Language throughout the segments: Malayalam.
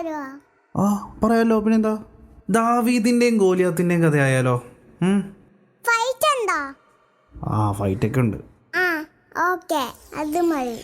തരുമോ ആ പറയാലോ പിന്നെന്താ? ദാവീദിന്റെയും ഗോലിയാത്തിന്റെയും കഥയായാലോ. ഫൈറ്റ് എന്താ ആ ഫൈറ്റ് ഒക്കെ ഉണ്ട്. ആ ഓക്കേ അത് മതി.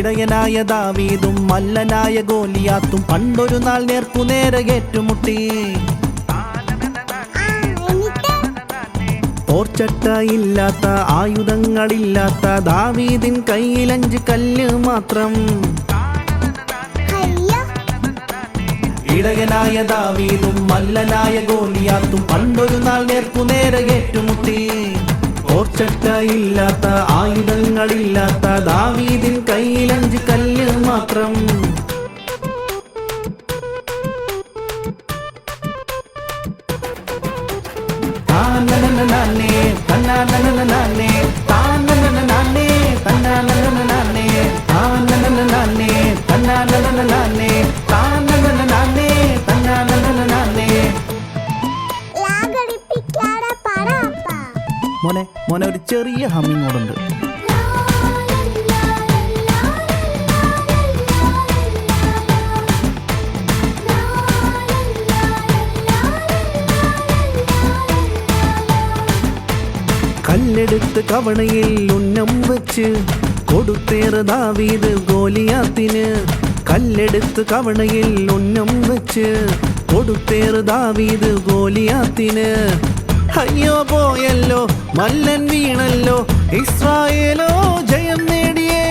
ഇടയനായ ദാവീദും മല്ലനായ ഗോലിയാത്തും പണ്ടൊരു നാൾ നേർക്കുനേരെ ഏറ്റുമുട്ടി. ആ ഇല്ലാത്ത ആയുധങ്ങളില്ലാത്ത ദാവീദിൻ കയ്യിലഞ്ച് കല്ല് മാത്രം. ഇടയനായ ദാവീദും മല്ലനായ ഗോലിയാത്തും പണ്ടൊരു നാൾ നേർക്കുനേരെ ഏറ്റുമുട്ടി. പോർച്ചട്ട ഇല്ലാത്ത ആയുധങ്ങളില്ലാത്ത ദാവീദിൻ കയ്യിലഞ്ച് കല്ല് മാത്രം താനനനനനേ, തന്നാനനനനനേ, താനനനനനേ, തന്നാനനനനനേ, താനനനനനേ, മോനെ മോനെ ഒരു ചെറിയ ഹമ്മിങ് കൂടെ കല്ലെടുത്ത് കവണയിൽ ഉന്നം വെച്ച് കൊടുത്തേറ് ദാവീദ് ഗോലിയാത്തിന്. കല്ലെടുത്ത് കവണയിൽ ഉന്നം വെച്ച് കൊടുത്തേറ് ദാവീത് ഗോലിയാത്തിന്. അയ്യോ പോയല്ലോ മല്ലൻ വീണല്ലോ ഇസ്രായേലോ ജയം നേടിയേ.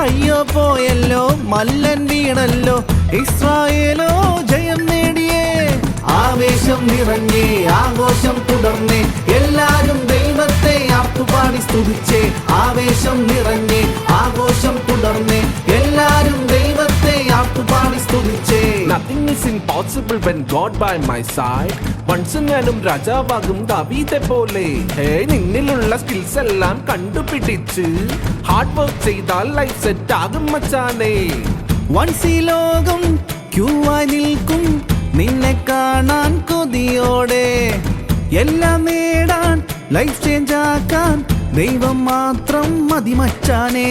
അയ്യോ പോയല്ലോ മല്ലൻ വീണല്ലോ ഇസ്രായേലോ ജയം നേടിയേ. ആവേശം നിറഞ്ഞേ ആഘോഷം തുടർന്നേ എല്ലാരും ദൈവത്തെ ആർത്തുപാടി സ്തുതിച്ചേ. ആവേശം നിറഞ്ഞേ ആഘോഷം തുടർന്നേ. ആർത്തുപാടി സ്തുതിച്ചേ Nothing is impossible when God by my side. Once ഞാനും രാജാവാകും ദാവീതെ പോലെ. ഹേ നിന്നിലുള്ള സ്കിൽസ് എല്ലാം കണ്ടുപിടിച്ച് ഹാർഡ് വർക്ക് ചെയ്താൽ ലൈഫ് സെറ്റ് ആകും മച്ചാനേ. വൺസ് ഈ ലോകം ക്യൂവായി നിൽക്കും നിന്നെ കാണാൻ കൊതിയോടെ. എല്ലാം നേടാൻ ലൈഫ് ചേഞ്ച് ആക്കാൻ ദൈവം മാത്രം മതി മച്ചാനേ.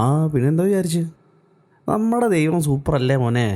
ആ പിന്നെന്താ വിചാരിച്ച്? നമ്മുടെ ദൈവം സൂപ്പറല്ലേ മോനെ?